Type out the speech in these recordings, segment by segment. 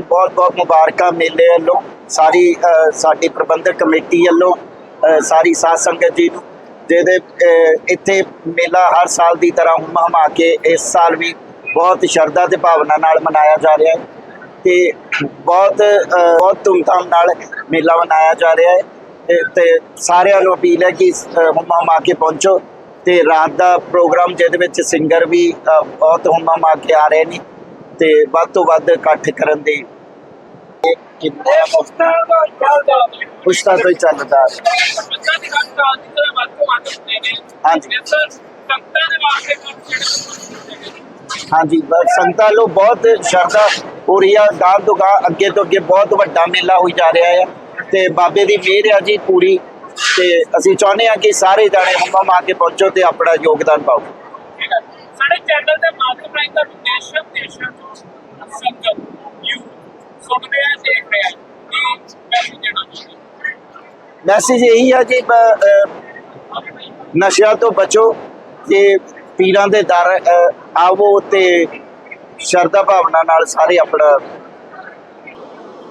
ਬਹੁਤ ਬਹੁਤ ਮੁਬਾਰਕਾਂ ਮੇਲੇ ਵੱਲੋਂ ਸਾਰੀ ਅ, ਸਾਡੀ ਪ੍ਰਬੰਧਕ ਕਮੇਟੀ ਵੱਲੋਂ ਸਾਰੀ ਸਾਧ ਸੰਗਤ ਜੀ ਨੂੰ ਜਿਹਦੇ ਇੱਥੇ ਮੇਲਾ ਹਰ ਸਾਲ ਦੀ ਤਰ੍ਹਾਂ ਹੁਮ ਹਮਾ ਕੇ ਇਸ ਸਾਲ ਵੀ ਬਹੁਤ ਸ਼ਰਧਾ ਤੇ ਭਾਵਨਾ ਨਾਲ ਮਨਾਇਆ ਜਾ ਰਿਹਾ ਹੈ ਤੇ ਬਹੁਤ ਬਹੁਤ ਧੂਮਧਾਮ ਨਾਲ ਮੇਲਾ ਮਨਾਇਆ ਜਾ ਰਿਹਾ ਹੈ ਤੇ- ਸਾਰਿਆਂ ਨੂੰ ਅਪੀਲ ਹੈ ਕਿ ਅ, ਹਮਾ ਕੇ ਪਹੁੰਚੋ ਤੇ ਰਾਤ ਦਾ ਪ੍ਰੋਗਰਾਮ ਜਿਹਦੇ ਵਿੱਚ ਸਿੰਗਰ ਵੀ ਬਹੁਤ ਹੁਮ ਹਮਾ ਕੇ ਆ ਰਹੇ ਨੇ। ਤੇ ਵੱਧ ਤੋਂ ਵੱਧ ਇਕੱਠ ਕਰਨ ਦੀ ਕਿੰਨੇ ਮੁਸਤਾਨ ਦਾ ਚੱਲਦਾ ਪੁਸ਼ਤਾ ਤੋਂ ਚੱਲਦਾ। ਹਾਂਜੀ। ਹਾਂਜੀ, ਬਸ ਲੋ ਬਹੁਤ ਸ਼ਰਧਾ ਹੋ ਰਹੀ ਆ। ਗਾਂ ਤੋਂ ਗਾਂ ਅੱਗੇ ਤੋਂ ਅੱਗੇ ਬਹੁਤ ਵੱਡਾ ਮੇਲਾ ਹੋਈ ਜਾ ਰਿਹਾ ਹੈ ਤੇ ਬਾਬੇ ਦੀ ਮਿਹਰ ਆ ਜੀ ਪੂਰੀ। ਤੇ ਅਸੀਂ ਚਾਹੁੰਦੇ ਆ ਕਿ ਸਾਰੇ ਜਾਣੇ ਹੰਮਾ ਮਾ ਕੇ ਪਹੁੰਚੋ ਤੇ ਆਪਣਾ ਯੋਗਦਾਨ ਪਾਓ। ਸਾਡੇ ਚੈਨਲ ਦੇ ਮਾਧਿਅਮ ਰਾਹੀਂ ਤਾਂ ਦੇਸ਼ਾਂ ਦੇਸ਼ਾਂ ਤੋਂ ਸੰਗਤ ਯੂ ਸੁਣਦੇ ਆ ਦੇਖ ਰਹੇ ਆ। ਇਹ ਮੈਸੇਜ ਦੇਣਾ ਚਾਹੁੰਦੇ। ਮੈਸੇਜ ਇਹੀ ਆ ਅ, ਨਸ਼ਿਆਂ ਤੋਂ ਬਚੋ ਤੇ ਪੀਰਾਂ ਦੇ ਦਰ ਆਵੋ ਤੇ ਸ਼ਰਧਾ ਭਾਵਨਾ ਨਾਲ ਸਾਰੇ ਆਪਣਾ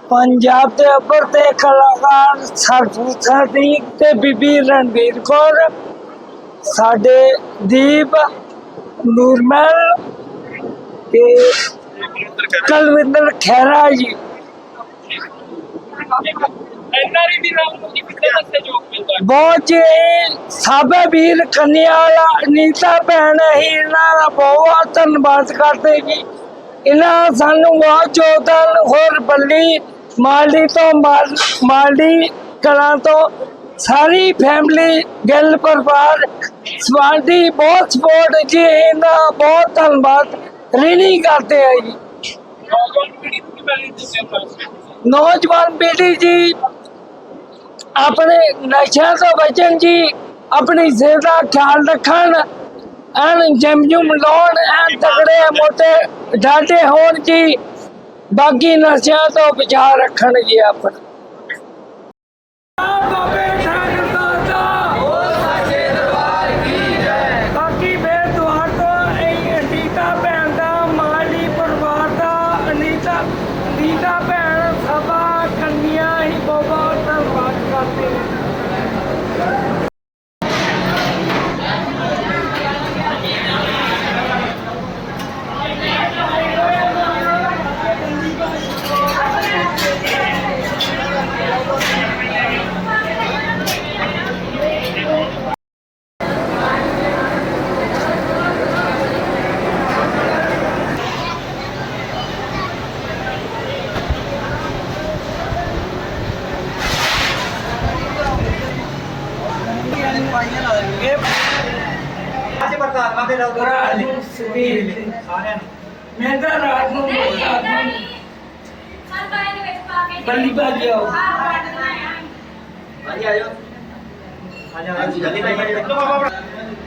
ਪੰਜਾਬ ਦੇ ਉੱਪਰ ਤੇ ਕਲਾਕਾਰ ਸਰਬਜੀਤ ਸਿੰਘ ਤੇ ਬੀਬੀ ਰਣਵੀਰ ਕੌਰ ਸਾਡੇ ਦੀਪ ਨੂਰਮਲ ਤੇ ਕਲਵਿੰਦਰ ਖਹਿਰਾ ਜੀ। ਐਨਆਰਈ ਦੀ ਰਾਮ ਨੂੰ ਕਿਤੇ ਦਾ ਸਹਿਯੋਗ ਮਿਲਦਾ ਬਹੁਤ ਜੀ ਸਾਬੇ ਵੀਰ ਕੰਨਿਆਲਾ, ਅਨੀਤਾ ਭੈਣ ਹੀ ਇਹਨਾਂ ਦਾ ਬਹੁਤ ਧੰਨਵਾਦ ਕਰਦੇ ਜੀ। ਇਹਨਾਂ ਸਾਨੂੰ ਬਹੁਤ ਯੋਗਦਾਨ, ਹੋਰ ਬੱਲੀ ਮਾਲਡੀ ਤੋਂ ਮਾਲ- ਕਲਾਂ ਤੋਂ ਸਾਰੀ ਫੈਮਿਲੀ ਗਿੱਲ ਪਰਿਵਾਰ ਸਵਾਦੀ ਬਹੁਤ ਸਪੋਰਟ ਜੀ, ਇਹਨਾਂ ਬਹੁਤ ਧੰਨਵਾਦ। ਰਿਣੀ ਕਰਦੇ ਆ ਜੀ। ਨੌਜਵਾਨ ਪੀੜ੍ਹੀ ਜੀ ਆਪਣੇ ਨਸ਼ਿਆਂ ਤੋਂ ਬਚਣ ਜੀ ਆਪਣੀ ਸਿਹਤ ਦਾ ਖਿਆਲ ਰੱਖਣ ਐਨ ਜਿਮ ਜੁਮ ਲਾਉਣ ਐਨ ਤਗੜੇ ਮੋਟੇ ਡਾਡੇ ਹੋਣ ਜੀ। ਬਾਕੀ ਨਸ਼ਿਆਂ ਤੋਂ ਬਚਾ ਰੱਖਣ ਜੀ ਆਪਣਾ। ਅੱਜ ਪ੍ਰਧਾਨ ਦੇ ਨਾਲ ਰਾਤ ਨੂੰ ਸਵੇਰ ਦੇ ਸਾਰਿਆਂ ਨੂੰ ਮੈਂ ਤਾਂ ਰਾਤ ਨੂੰ ਰਾਤ ਨੂੰ ਬੱਲੀ ਬਾਜੀ ਆਓ ਹਾਂਜੀ ਆਜੋ ਹਾਂਜੀ ਜਲਦੀ ਭਾਈ ਚਲੋ ਓਕੇ ਕੱਲ ਵੀ ਤੂੰ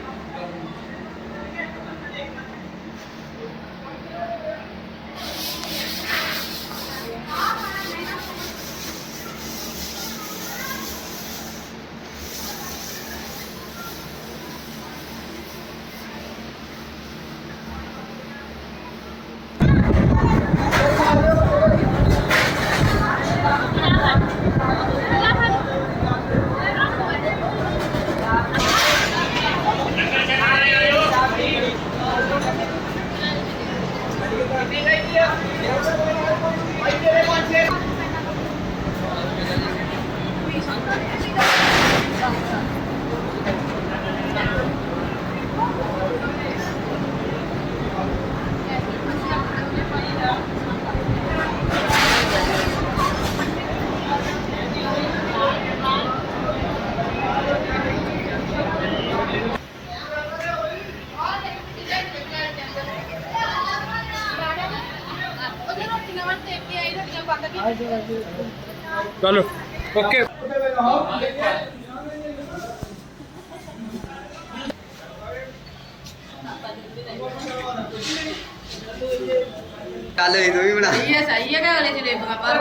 ਵੀ ਬਣਾ ਸਹੀ ਹੈ ਸਹੀ ਹੈ ਕਿ ਅਗਲੇ ਜਲੇਬੀਆਂ ਪਰ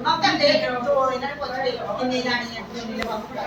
ਮੌਕਾ ਦੇ ਦੋ ਇਹਨਾਂ ਨੇ ਪੁੱਛ ਲਈ ਕਿੰਨੇ ਜਾਣੀ ਹੈ